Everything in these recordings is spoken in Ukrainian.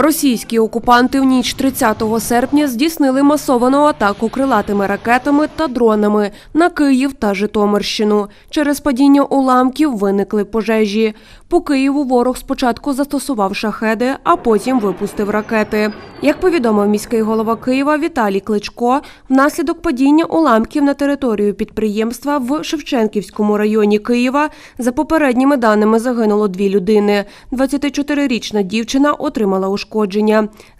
Російські окупанти в ніч 30 серпня здійснили масовану атаку крилатими ракетами та дронами на Київ та Житомирщину. Через падіння уламків виникли пожежі. По Києву ворог спочатку застосував шахеди, а потім випустив ракети. Як повідомив міський голова Києва Віталій Кличко, внаслідок падіння уламків на територію підприємства в Шевченківському районі Києва за попередніми даними загинуло дві людини. 24-річна дівчина отримала ушкодження.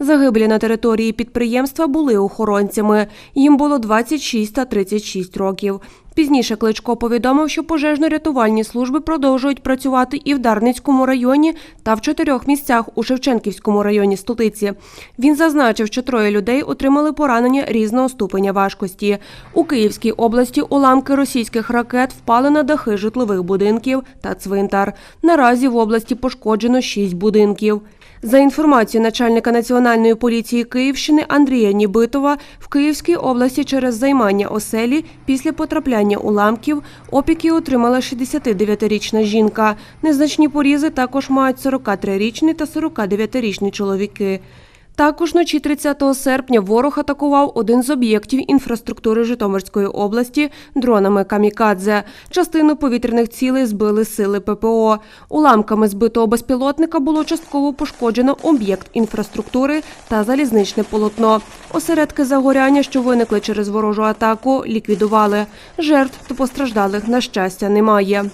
Загиблі на території підприємства були охоронцями. Їм було 26 та 36 років. Пізніше Кличко повідомив, що пожежно-рятувальні служби продовжують працювати і в Дарницькому районі та в чотирьох місцях у Шевченківському районі столиці. Він зазначив, що троє людей отримали поранення різного ступеня важкості. У Київській області уламки російських ракет впали на дахи житлових будинків та цвинтар. Наразі в області пошкоджено шість будинків. За інформацією начальника Національної поліції Київщини Андрія Нібитова, в Київській області через займання оселі після потрапляння уламків опіки отримала 69-річна жінка. Незначні порізи також мають 43-річний та 49-річні чоловіки. Також вночі 30 серпня ворог атакував один з об'єктів інфраструктури Житомирської області дронами камікадзе. Частину повітряних цілей збили сили ППО. Уламками збитого безпілотника було частково пошкоджено об'єкт інфраструктури та залізничне полотно. Осередки загоряння, що виникли через ворожу атаку, ліквідували. Жертв та постраждалих, на щастя, немає.